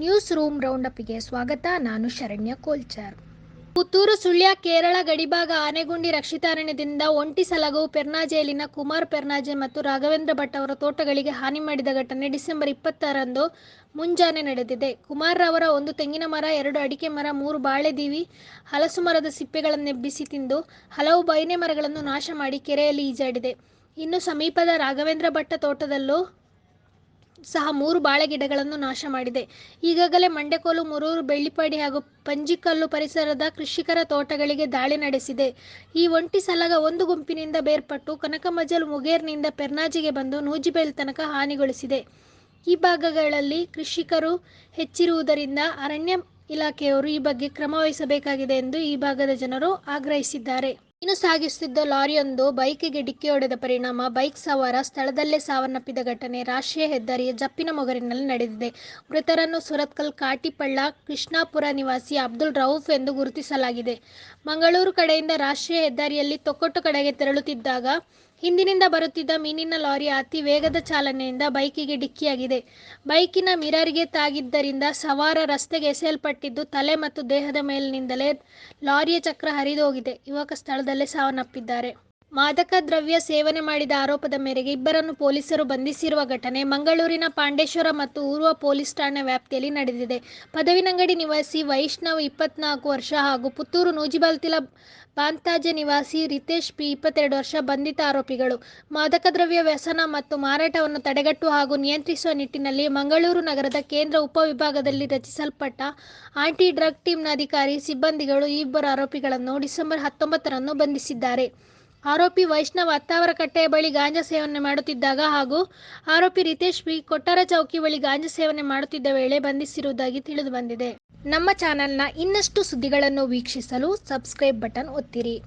News room ರೌಂಡಪ್ಗೆ ಸ್ವಾಗತ, ನಾನು ಶರಣ್ಯ ಕೋಲ್ಚಾರ್. ಪುತ್ತೂರು ಸುಳ್ಯ, ಕೇರಳ, ಗಡಿಭಾಗ, ಆನೆಗುಂಡಿ ರಕ್ಷಿತಾರಣ್ಯದಿಂದ ಒಂಟಿ ಸಲಗವು ಪೆರ್ನಾಜೆಯಲ್ಲಿನ ಕುಮಾರ್ ಪೆರ್ನಾಜೆ ಮತ್ತು ರಾಘವೇಂದ್ರ ಭಟ್ ಅವರ ತೋಟಗಳಿಗೆ ಹಾನಿ ಮಾಡಿದ ಘಟನೆ ಡಿಸೆಂಬರ್ ಇಪ್ಪತ್ತರಂದು ಮುಂಜಾನೆ ನಡೆದಿದೆ. ಕುಮಾರ್ ಅವರ ಒಂದು ತೆಂಗಿನ ಮರ, ಎರಡು ಅಡಿಕೆ ಮರ, ಮೂರು ಬಾಳೆದೀವಿ, ಹಲಸು ಮರದ ಸಿಪ್ಪೆಗಳನ್ನೆಬ್ಬಿಸಿ ತಿಂದು ಹಲವು ಬೈನೆ ಮರಗಳನ್ನು ನಾಶ ಮಾಡಿ ಕೆರೆಯಲ್ಲಿ ಈಜಾಡಿದೆ. ಇನ್ನು ಸಮೀಪದ ರಾಘವೇಂದ್ರ ಭಟ್ಟ ತೋಟದಲ್ಲೂ ಸಹ ಮೂರು ಬಾಳೆ ಗಿಡಗಳನ್ನು ನಾಶ ಮಾಡಿದೆ. ಈಗಾಗಲೇ ಮಂಡೆಕೋಲು ಮುರೂರು, ಬೆಳ್ಳಿಪಾಡಿ ಹಾಗೂ ಪಂಜಿಕಲ್ಲು ಪರಿಸರದ ಕೃಷಿಕರ ತೋಟಗಳಿಗೆ ದಾಳಿ ನಡೆಸಿದೆ. ಈ ಒಂಟಿ ಸಲಗ ಒಂದು ಗುಂಪಿನಿಂದ ಬೇರ್ಪಟ್ಟು ಕನಕಮಜಲ್ ಮುಗೇರ್ನಿಂದ ಪೆರ್ನಾಜಿಗೆ ಬಂದು ನೂಜಿಬೈಲ್ ತನಕ ಹಾನಿಗೊಳಿಸಿದೆ. ಈ ಭಾಗಗಳಲ್ಲಿ ಕೃಷಿಕರು ಹೆಚ್ಚಿರುವುದರಿಂದ ಅರಣ್ಯ ಇಲಾಖೆಯವರು ಈ ಬಗ್ಗೆ ಕ್ರಮ ವಹಿಸಬೇಕಾಗಿದೆ ಎಂದು ಈ ಭಾಗದ ಜನರು ಆಗ್ರಹಿಸಿದ್ದಾರೆ. ಇನ್ನು ಸಾಗಿಸುತ್ತಿದ್ದ ಲಾರಿಯೊಂದು ಬೈಕಿಗೆ ಡಿಕ್ಕಿ ಹೊಡೆದ ಪರಿಣಾಮ ಬೈಕ್ ಸವಾರ ಸ್ಥಳದಲ್ಲೇ ಸಾವನ್ನಪ್ಪಿದ ಘಟನೆ ರಾಷ್ಟ್ರೀಯ ಹೆದ್ದಾರಿಯ ಜಪ್ಪಿನ ಮೊಗರಿನಲ್ಲಿ ನಡೆದಿದೆ. ಮೃತರನ್ನು ಸುರತ್ಕಲ್ ಕಾಟಿಪಳ್ಳ ಕೃಷ್ಣಾಪುರ ನಿವಾಸಿ ಅಬ್ದುಲ್ ರೌಫ್ ಎಂದು ಗುರುತಿಸಲಾಗಿದೆ. ಮಂಗಳೂರು ಕಡೆಯಿಂದ ರಾಷ್ಟ್ರೀಯ ಹೆದ್ದಾರಿಯಲ್ಲಿ ತೊಕ್ಕೊಟ್ಟು ಕಡೆಗೆ ತೆರಳುತ್ತಿದ್ದಾಗ ಹಿಂದಿನಿಂದ ಬರುತ್ತಿದ್ದ ಮೀನಿನ ಲಾರಿ ಅತಿ ವೇಗದ ಚಾಲನೆಯಿಂದ ಬೈಕಿಗೆ ಡಿಕ್ಕಿಯಾಗಿದೆ. ಬೈಕಿನ ಮಿರರ್ಗೆ ತಾಗಿದ್ದರಿಂದ ಸವಾರ ರಸ್ತೆಗೆ ಎಸೆಯಲ್ಪಟ್ಟಿದ್ದು ತಲೆ ಮತ್ತು ದೇಹದ ಮೇಲಿನಿಂದಲೇ ಲಾರಿಯ ಚಕ್ರ ಹರಿದೋಗಿದೆ ಯುವಕ ಸ್ಥಳದಲ್ಲೇ ಸಾವನ್ನಪ್ಪಿದ್ದಾರೆ. ಮಾದಕ ದ್ರವ್ಯ ಸೇವನೆ ಮಾಡಿದ ಆರೋಪದ ಮೇರೆಗೆ ಇಬ್ಬರನ್ನು ಪೊಲೀಸರು ಬಂಧಿಸಿರುವ ಘಟನೆ ಮಂಗಳೂರಿನ ಪಾಂಡೇಶ್ವರ ಮತ್ತು ಊರ್ವ ಪೊಲೀಸ್ ಠಾಣೆ ವ್ಯಾಪ್ತಿಯಲ್ಲಿ ನಡೆದಿದೆ. ಪದವಿನಂಗಡಿ ನಿವಾಸಿ ವೈಷ್ಣವ್ ಇಪ್ಪತ್ನಾಲ್ಕು ವರ್ಷ ಹಾಗೂ ಪುತ್ತೂರು ನೂಜಿಬಾಲ್ತಿಲ ಬಾಂತಾಜೆ ನಿವಾಸಿ ರಿತೇಶ್ ಪಿ ಇಪ್ಪತ್ತೆರಡು ವರ್ಷ ಬಂಧಿತ ಆರೋಪಿಗಳು. ಮಾದಕ ದ್ರವ್ಯ ವ್ಯಸನ ಮತ್ತು ಮಾರಾಟವನ್ನು ತಡೆಗಟ್ಟುವ ಹಾಗೂ ನಿಯಂತ್ರಿಸುವ ನಿಟ್ಟಿನಲ್ಲಿ ಮಂಗಳೂರು ನಗರದ ಕೇಂದ್ರ ಉಪವಿಭಾಗದಲ್ಲಿ ರಚಿಸಲ್ಪಟ್ಟ ಆಂಟಿ ಡ್ರಗ್ ಟೀಮ್ನ ಅಧಿಕಾರಿ ಸಿಬ್ಬಂದಿಗಳು ಈ ಇಬ್ಬರು ಆರೋಪಿಗಳನ್ನು ಡಿಸೆಂಬರ್ ಹತ್ತೊಂಬತ್ತರಂದು ಬಂಧಿಸಿದ್ದಾರೆ. ಆರೋಪಿ ವೈಷ್ಣವ್ ಅತ್ತಾವರಕಟ್ಟೆಯ ಬಳಿ ಗಾಂಜಾ ಸೇವನೆ ಮಾಡುತ್ತಿದ್ದಾಗ ಹಾಗೂ ಆರೋಪಿ ರಿತೇಶ್ ಬಿ ಕೊಟ್ಟಾರ ಚೌಕಿ ಬಳಿ ಗಾಂಜಾ ಸೇವನೆ ಮಾಡುತ್ತಿದ್ದ ವೇಳೆ ಬಂಧಿಸಿರುವುದಾಗಿ ತಿಳಿದುಬಂದಿದೆ ನಮ್ಮ ಚಾನೆಲ್ನ ಇನ್ನಷ್ಟು ಸುದ್ದಿಗಳನ್ನು ವೀಕ್ಷಿಸಲು ಸಬ್ಸ್ಕ್ರೈಬ್ ಬಟನ್ ಒತ್ತಿರಿ.